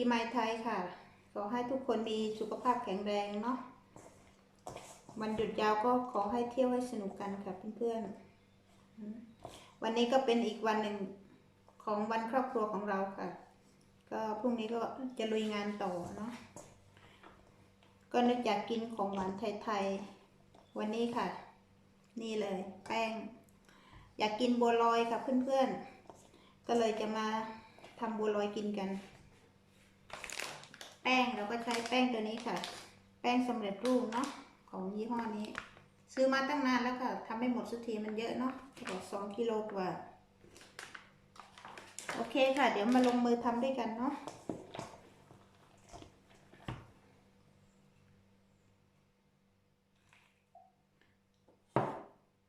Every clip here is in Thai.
ปีใหม่ไทยค่ะ ขอให้ทุกคนมีสุขภาพแข็งแรงเนาะวันหยุดยาวก็ขอให้เที่ยวให้สนุกกันค่ะเพื่อนๆ วันนี้ก็เป็นอีกวันหนึ่งของวันครอบครัวของเราค่ะ ก็พรุ่งนี้ก็จะลุยงานต่อเนาะ ก็นึกอยากกินของหวานไทยๆ วันนี้ค่ะ นี่เลยแป้ง อยากกินบัวลอยค่ะเพื่อนๆ ก็เลยจะมาทำบัวลอยกินกัน ป้งเราก็ใช้แป้งตัวนี้ค่ะ แป้งสำเร็จรูปเนาะของยี่ห้อนี้ ซื้อมาตั้งนานแล้วค่ะทำไม่หมดสักทีมันเยอะเนาะบอกสองกิโลกว่า โอเคค่ะ เดี๋ยวมาลงมือทำด้วยกันเนาะ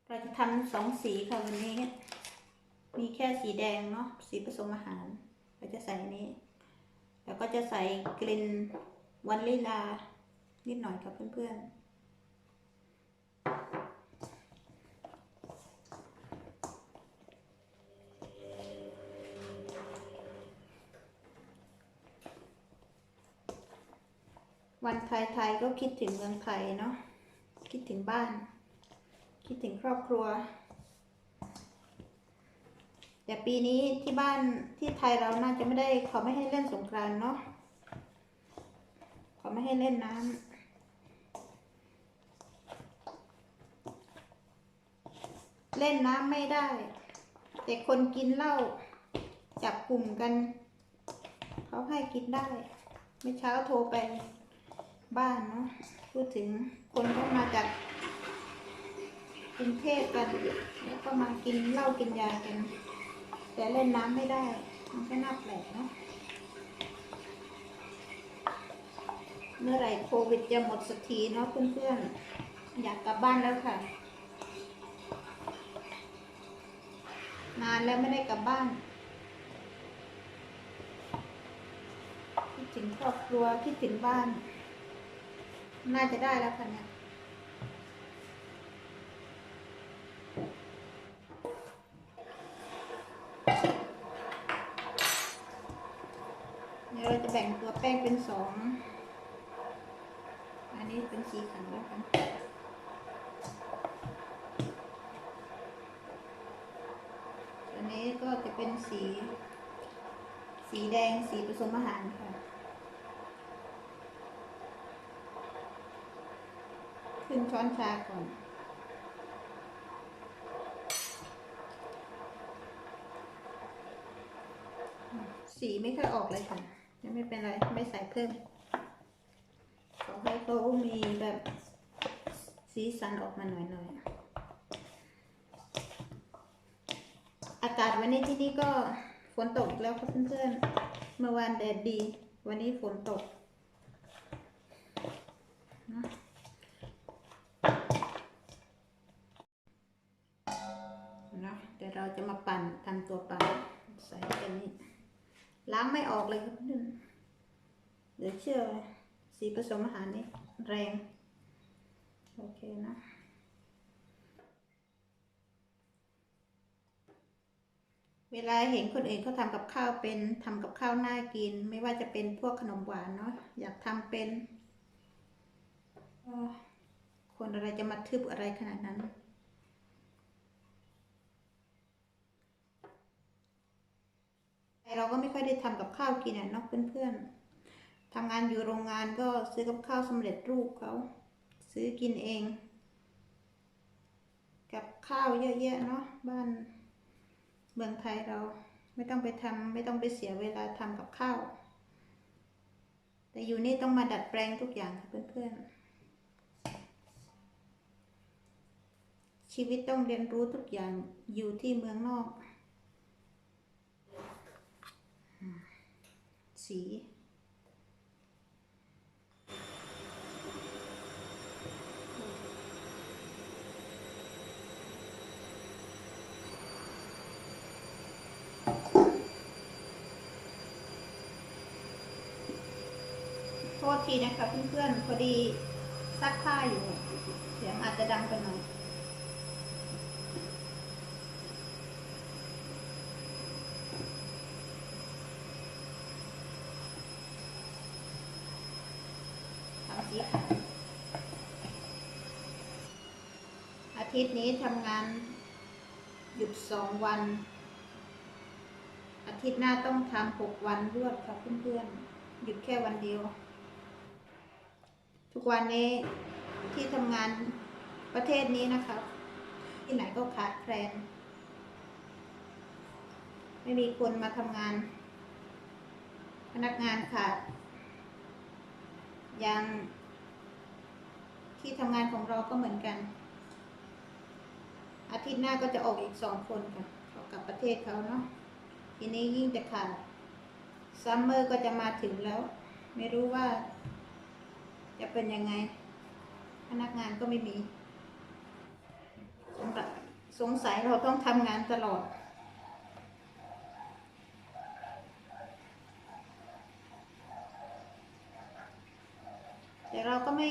เราจะทำสองสีค่ะวันนี้ มีแค่สีแดงเนาะสีผสมอาหาร เราจะใส่นี้ แล้วก็จะใส่กลิ่นวันลิลา นิดหน่อยครับเพื่อนๆวันไทยๆก็คิดถึงเมืองไทยเนาะคิดถึงบ้าน คิดถึงครอบครัว แต่ปีนี้ที่บ้านที่ไทยเราน่าจะไม่ได้เขาไม่ให้เล่นสงกรานต์เนาะเขาไม่ให้เล่นน้ำเล่นน้ำไม่ได้ แต่คนกินเหล้าจับกลุ่มกัน เขาให้กินได้เมื่อเช้าโทรไปบ้านเนาะพูดถึงคนเขามาจากกรุงเทพกัน แล้วก็มากินเหล้ากินยากัน แต่เล่นน้ำไม่ได้ มันก็น่าแปลกเนาะเมื่อไหร่โควิดจะหมดสักทีเนาะเพื่อนๆ อยากกลับบ้านแล้วค่ะ นานแล้วไม่ได้กลับบ้านคิดถึงครอบครัวคิดถึงบ้าน น่าจะได้แล้วค่ะเนี่ย เราจะแบ่งตัวแป้งเป็นสอง อันนี้เป็นสีขันแล้วกันอันนี้ก็จะเป็นสี สีแดงสีผสมอาหารค่ะขึ้นช้อนชาก่อนสีไม่ค่อยออกเลยค่ะ ยังไม่เป็นไร ไม่ใส่เพิ่ม ขอให้เขามีแบบสีสันออกมาหน่อยๆอากาศวันนี้ที่นี่ก็ฝนตกแล้วครับเพื่อนๆ เมื่อวานแดดดี วันนี้ฝนตกนะนะเดี๋ยวเราจะมาปั่นทำตัวปั่นใส่ตัวนี้ ล้างไม่ออกเลยครับเพื่อนเดี๋ยวเชื่อสีผสมอาหารนี่แรง โอเคนะเวลาเห็นคนอื่นเขาทำกับข้าวเป็นทำกับข้าวน่ากิน ไม่ว่าจะเป็นพวกขนมหวานเนาะอยากทำเป็นคนอะไรจะมาทึบอะไรขนาดนั้น เราก็ไม่ค่อยได้ทำกับข้าวกินอะเนาะเพื่อนๆทำงานอยู่โรงงานก็ซื้อกับข้าวสำเร็จรูปเขาซื้อกินเอง กับข้าวเยอะแยะเนาะบ้านเมืองไทยเราไม่ต้องไปทำไม่ต้องไปเสียเวลาทำกับข้าว แต่อยู่นี่ต้องมาดัดแปลงทุกอย่างค่ะเพื่อนๆชีวิตต้องเรียนรู้ทุกอย่างอยู่ที่เมืองนอก สี โทษทีนะคะเพื่อนๆพอดีซักผ้าอยู่ เสียงอาจจะดังไปหน่อย ทิตย์นี้ทำงานหยุดสองวัน อาทิตย์หน้าต้องทำหกวันรวดค่ะเพื่อนๆ หยุดแค่วันเดียว ทุกวันนี้ที่ทำงานประเทศนี้นะคะ ที่ไหนก็ขาดแคลน ไม่มีคนมาทำงาน พนักงานขาดย่างที่ทำงานของเราก็เหมือนกัน อาทิตย์หน้าก็จะออกอีกสองคนค่ะเขากลับประเทศเขาเนาะทีนี้ยิ่งจะขาดซัมเมอร์ก็จะมาถึงแล้ว ไม่รู้ว่า จะเป็นยังไง พนักงานก็ไม่มีสงสัยสงสัยเราต้องทำงานตลอด แต่เราก็ไม่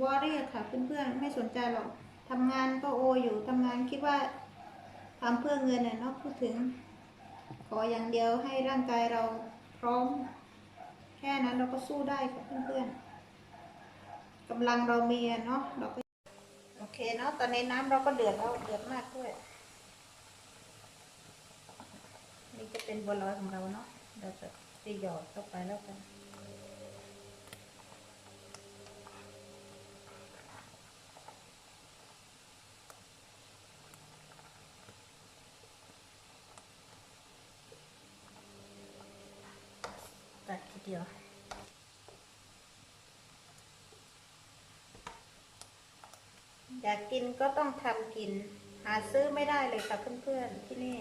วอรี่ค่ะเพื่อนๆ ไม่สนใจหรอก ทำงานก็โออยู่ทำงานคิดว่าทำเพื่อเงินน่ะเนาะพูดถึง ขออย่างเดียวให้ร่างกายเราพร้อม แค่นั้นเราก็สู้ได้ค่ะเพื่อนๆกำลังเรามีเนาะเราก็โอเคเนาะตอนนี้น้ำเราก็เดือดแล้วเดือดมากด้วยนี่จะเป็นบัวลอยของเราเนาะเราจะจะหยอดเข้าไปแล้วกัน เดียว อยากกินก็ต้องทำกิน หาซื้อไม่ได้เลยค่ะเพื่อนๆที่นี่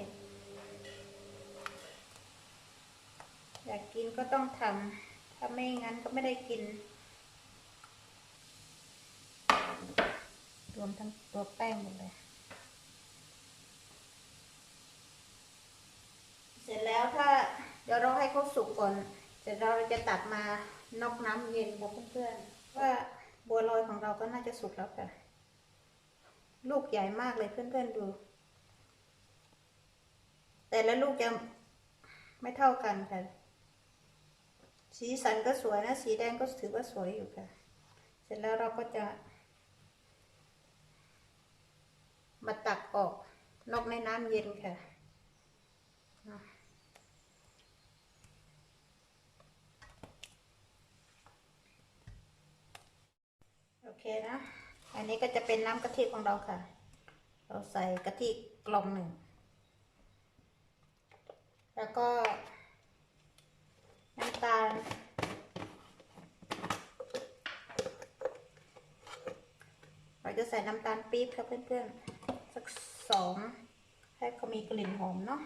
อยากกินก็ต้องทำถ้าไม่งั้นก็ไม่ได้กิน รวมทั้งตัวแป้งหมดเลยเสร็จแล้วถ้าเดี๋ยวเราให้เขาสุกก่อน เสร็จเราจะตักมานอกน้ำเย็นกับเพื่อนๆว่าบัวลอยของเราก็น่าจะสุกแล้วค่ะ ลูกใหญ่มากเลยเพื่อนๆดู แต่ละลูกจะไม่เท่ากันค่ะ สีสันก็สวยนะ สีแดงก็ถือว่าสวยอยู่ค่ะ เสร็จแล้วเราก็จะ มาตักออกนอกในน้ำเย็นค่ะ โอเค นะ อันนี้ก็จะเป็นน้ำกะทิของเราค่ะ เราใส่กะทิกล่องหนึ่ง แล้วก็น้ำตาล เราจะใส่น้ำตาลปี๊บค่ะเพื่อนๆ สักสองให้เขามีกลิ่นหอมเนาะ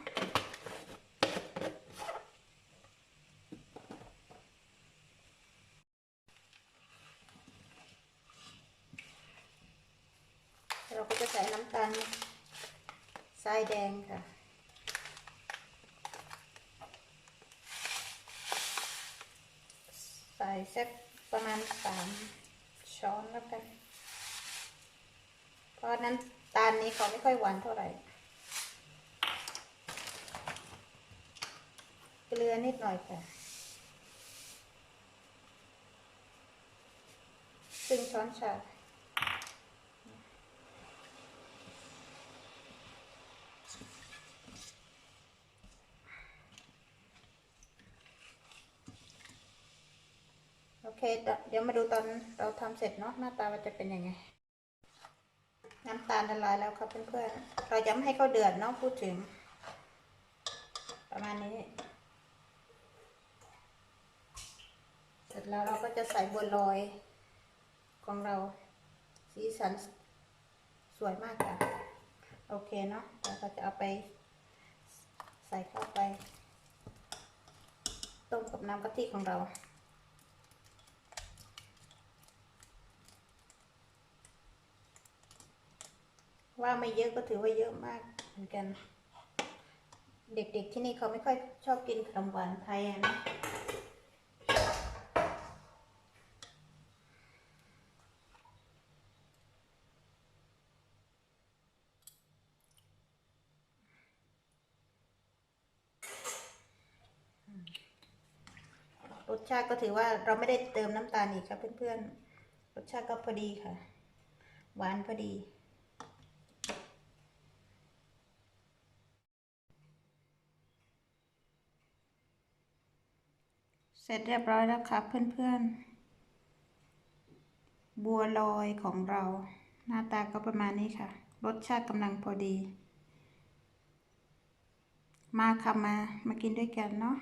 เราก็จะใส่น้ำตาลทรายแดงค่ะ ใส่สักประมาณสามช้อนแล้วกัน เพราะนั้นตาลนี้เขาไม่ค่อยหวานเท่าไหร่ เกลือนิดหน่อยค่ะครึ่งช้อนชา เคเดี๋ยวมาดูตอนเราทำเสร็จเนาะหน้าตามันจะเป็นยังไง น้ำตาลละลายแล้วครับเพื่อนๆเราจะไม่ให้เขาเดือดเนาะพูดถึง ประมาณนี้ เสร็จแล้วเราก็จะใส่บัวลอยของเราสีสันสวยมากค่ะ โอเคเนาะเราก็จะเอาไป ใส่เข้าไปต้มกับน้ำกะทิของเรา ว่าไม่เยอะก็ถือว่าเยอะมากเหมือนกัน เด็กๆที่นี่เขาไม่ค่อยชอบกินขนมหวานไทยนะรสชาติก็ถือว่าเราไม่ได้เติมน้ำตาลอีกครับเพื่อนๆ รสชาติก็พอดีค่ะ หวานพอดี ร็จเรียบร้อยแล้วครับเพื่อนๆ บัวลอยของเรา หน้าตาก็ประมาณนี้ค่ะ รสชาติกำลังพอดี มาค่ะมามากินด้วยกันเนาะ